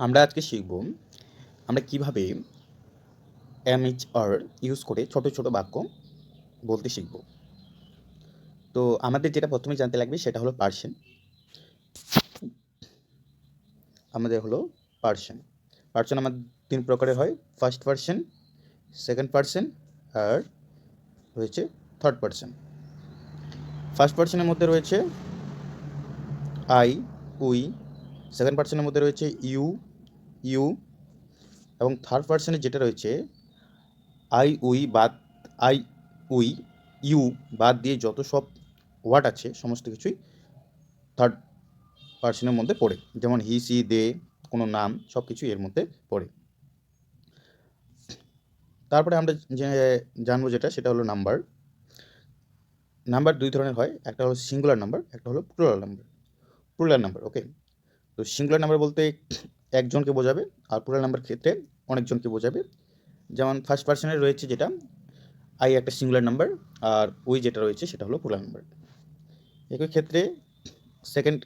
আমরা আজকে শিখব আমরা কীভাবে এম এইচ আর ইউজ করে ছোট ছোট বাক্য বলতে শিখব। তো আমাদের যেটা প্রথমে জানতে লাগবে সেটা হলো পার্সেন আমাদের হলো পার্সেন পার্সন আমাদের তিন প্রকারের হয় ফার্স্ট পার্সন সেকেন্ড পার্সন আর রয়েছে থার্ড পার্সন ফার্স্ট পার্সনের মধ্যে রয়েছে আই উই সেকেন্ড পার্সনের মধ্যে রয়েছে ইউ ইউ এবং থার্ড পার্সনে যেটা রয়েছে আই উই বাদ আই উই ইউ বাদ দিয়ে যত সব ওয়ার্ড আছে, সমস্ত কিছুই থার্ড পার্সনের মধ্যে পড়ে। যেমন হি সি দে কোনো নাম, সব কিছু এর মধ্যে পড়ে। তারপরে আমরা যে জানব যেটা, সেটা হলো নাম্বার নাম্বার দুই ধরনের হয়, একটা হলো সিঙ্গুলার নাম্বার একটা হলো plural number plural number okay তো সিঙ্গুলার নাম্বার বলতে একজনকে বোঝাবে আর প্লুরাল নাম্বার ক্ষেত্রে অনেকজনকে বোঝাবে। যেমন ফার্স্ট পার্সনের রয়েছে যেটা আই একটা সিঙ্গুলার নাম্বার আর ওই যেটা রয়েছে সেটা হলো প্লুরাল নাম্বার একই ক্ষেত্রে সেকেন্ড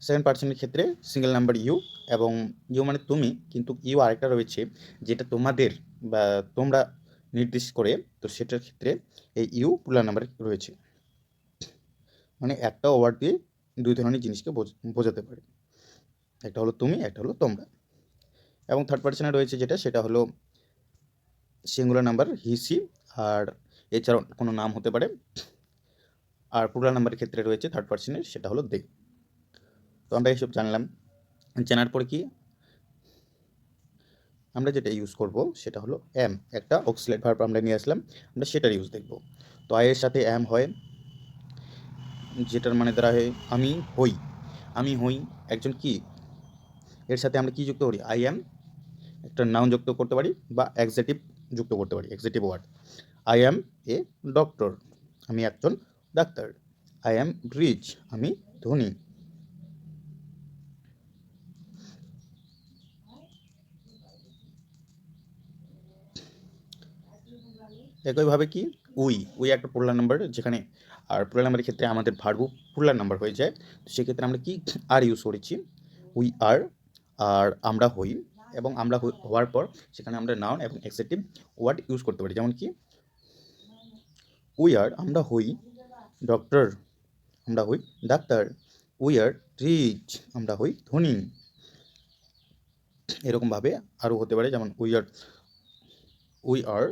সেকেন্ড পার্সনের ক্ষেত্রে সিঙ্গেল নাম্বার ইউ এবং ইউ মানে তুমি, কিন্তু ইউ আরেকটা রয়েছে যেটা তোমাদের বা তোমরা নির্দেশ করে, তো সেটার ক্ষেত্রে এই ইউ প্লুরাল নাম্বার রয়েছে। মানে একটা ওয়ার্ড দিয়ে দুই ধরনের জিনিসকে বোঝ- বোঝাতে পারে। একটা হলো তুমি, একটা হলো তোমরা। এবং থার্ড পার্সনে রয়েছে যেটা, সেটা হলো সিঙ্গুলার নাম্বার হিসি আর এছাড়াও কোনো নাম হতে পারে। আর প্লুরাল নাম্বারের ক্ষেত্রে রয়েছে থার্ড পার্সনের সেটা হলো দে তো আমরা এইসব জানলাম। জানার পরে কি? আমরা যেটা ইউজ করব, সেটা হলো এম একটা অক্সিলেট ভার্ব আমরা নিয়ে আসলাম, আমরা সেটার ইউজ দেখব। তো আয়ের সাথে এম হয়, যেটার মানে দ্বারা হয় আমি হই। আমি হই একজন কি? এর সাথে আমরা কি যুক্ত করি? আই এম একটা নাউন যুক্ত করতে পারি বা এক্সেটিভ যুক্ত করতে পারি এক্সেটিভ word I am a doctor আমি একজন ডাক্তার। আই এম রিচ আমি ধনী। একইভাবে কি? উই। উই একটা পুরলার নাম্বার যেখানে আর পুরলার নাম্বারের ক্ষেত্রে আমাদের ভার্বু পুরলার নাম্বার হয়ে যায়। তো সেক্ষেত্রে আমরা কি আর ইউজ করেছি? উই আর আর আমরা হই এবং আমরা হওয়ার পর সেখানে আমরা নাউন এবং এক্সেটিভ ওয়ার্ড ইউজ করতে পারি। যেমন কি উই আর আমরা হই ডক্টর আমরা হই ডাক্তার উই আর রিচ আমরা হই ধনী। এরকমভাবে আরও হতে পারে, যেমন we are we are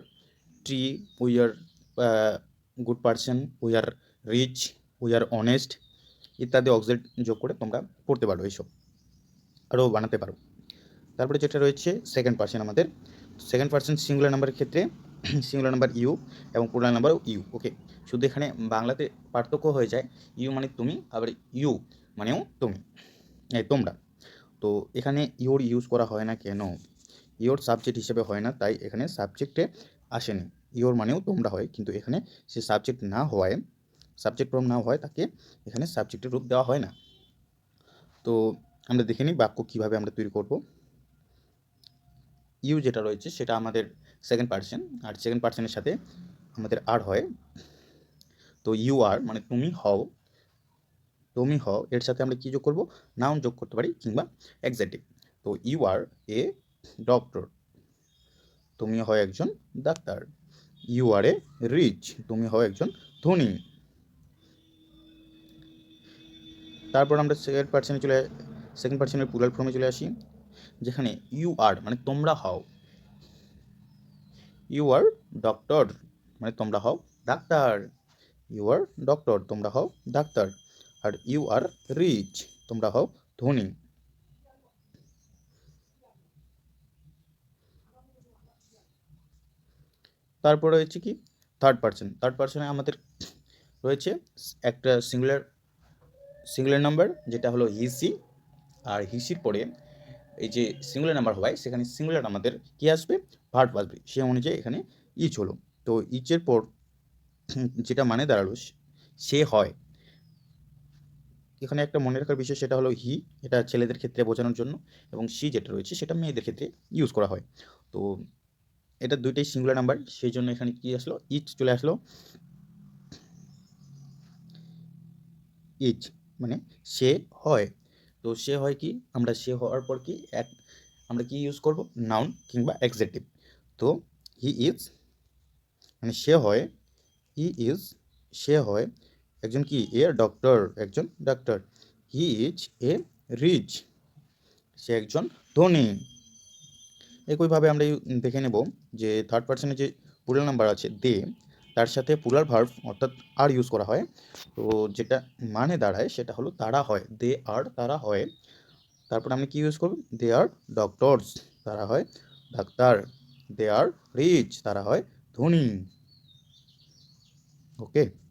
three we are good person we are rich we are honest ইত্যাদি অক্সিলেট যোগ করে তোমরা পড়তে পারো এইসব। আরও বানাতে পারো তারপরে যেটা রয়েছে সেকেন্ড পার্সন আমাদের। সেকেন্ড পার্সন সিঙ্গুলার নাম্বারের ক্ষেত্রে সিঙ্গুলার নাম্বার ইউ এবং পুরাল নাম্বার ইউ ওকে শুধু এখানে বাংলাতে পার্থক্য হয়ে যায় ইউ মানে তুমি, আবার ইউ মানেও তুমি, এই তোমরা। তো এখানে ইউর ইউজ করা হয় না কেন? ইওর সাবজেক্ট হিসেবে হয় না, তাই এখানে সাবজেক্টে আসেনি। ইওর মানেও তোমরা হয়, কিন্তু এখানে সে সাবজেক্ট না হওয়ায় সাবজেক্ট ফর্ম না হয় তাকে এখানে সাবজেক্টের রূপ দেওয়া হয় না। তো আমরা দেখে নিই বাক্য কীভাবে আমরা তৈরি করব। ইউ যেটা রয়েছে সেটা আমাদের সেকেন্ড পার্সন আর সেকেন্ড পার্সনের সাথে আমাদের আর হয়। তো ইউ আর মানে তুমি হও তুমি হও, এর সাথে আমরা কী যোগ করব? নাউন যোগ করতে পারি কিংবা এক্সাটিভ তো ইউ আর এ ডক্টর তুমি হও একজন ডাক্তার। ইউ আর এ রিচ তুমি হও একজন ধনী। তারপর আমরা সেকেন্ড পার্সনে চলে সেকেন্ড পার্সনের পুরাল ফর্মে চলে আসি, যেখানে ইউ আর মানে তোমরা হও। ইউ আর ডক্টর মানে তোমরা হও ডাক্তার। ইউ আর ডক্টর তোমরা হও ডাক্তার। আর ইউ আর রিচ তোমরা হও ধনী। তারপর রয়েছে কি? থার্ড পার্সন থার্ড পার্সনে আমাদের রয়েছে একটা সিঙ্গুলার সিঙ্গুলার নাম্বার যেটা হলো হিসি আর হিসির পরে এই যে সিঙ্গুলার নাম্বার হয়, সেখানে সিঙ্গুলার আমাদের কী আসবে? ভার্ব আসবে। সে অনুযায়ী এখানে ইচ হলো। তো ইচের পর যেটা মানে দাঁড়াল, সে হয়। এখানে একটা মনে রাখার বিষয় সেটা হলো হি এটা ছেলেদের ক্ষেত্রে বোঝানোর জন্য, এবং সি যেটা রয়েছে সেটা মেয়েদের ক্ষেত্রে ইউজ করা হয়। তো এটা দুইটাই সিঙ্গুলার নাম্বার সেই জন্য এখানে কি আসলো? ইচ চলে আসলো। ইচ মানে সে হয়। তো সে হয় কি? আমরা সে হওয়ার পর কি এক, আমরা কি ইউজ করব? নাউন কিংবা এক্সেটিভ তো হি ইজ মানে সে হয় হি ইজ সে হয় একজন কি? এ ডক্টর একজন ডাক্তার হি ইজ এ রিচ সে একজন ধনী। একইভাবে আমরা দেখে নেব যে থার্ড পার্সনের যে পুরাল নাম্বার আছে দে তার সাথে পুলার ভার্ভ অর্থাৎ আর ইউজ করা হয়। তো যেটা মানে দাঁড়ায় সেটা হলো তারা হয়। দে আর তারা হয়। তারপর আমি কি ইউজ করব? দে আর ডক্টরস তারা হয়। ডাক্তার। দে আর রিচ তারা হয়। ধনী। ওকে?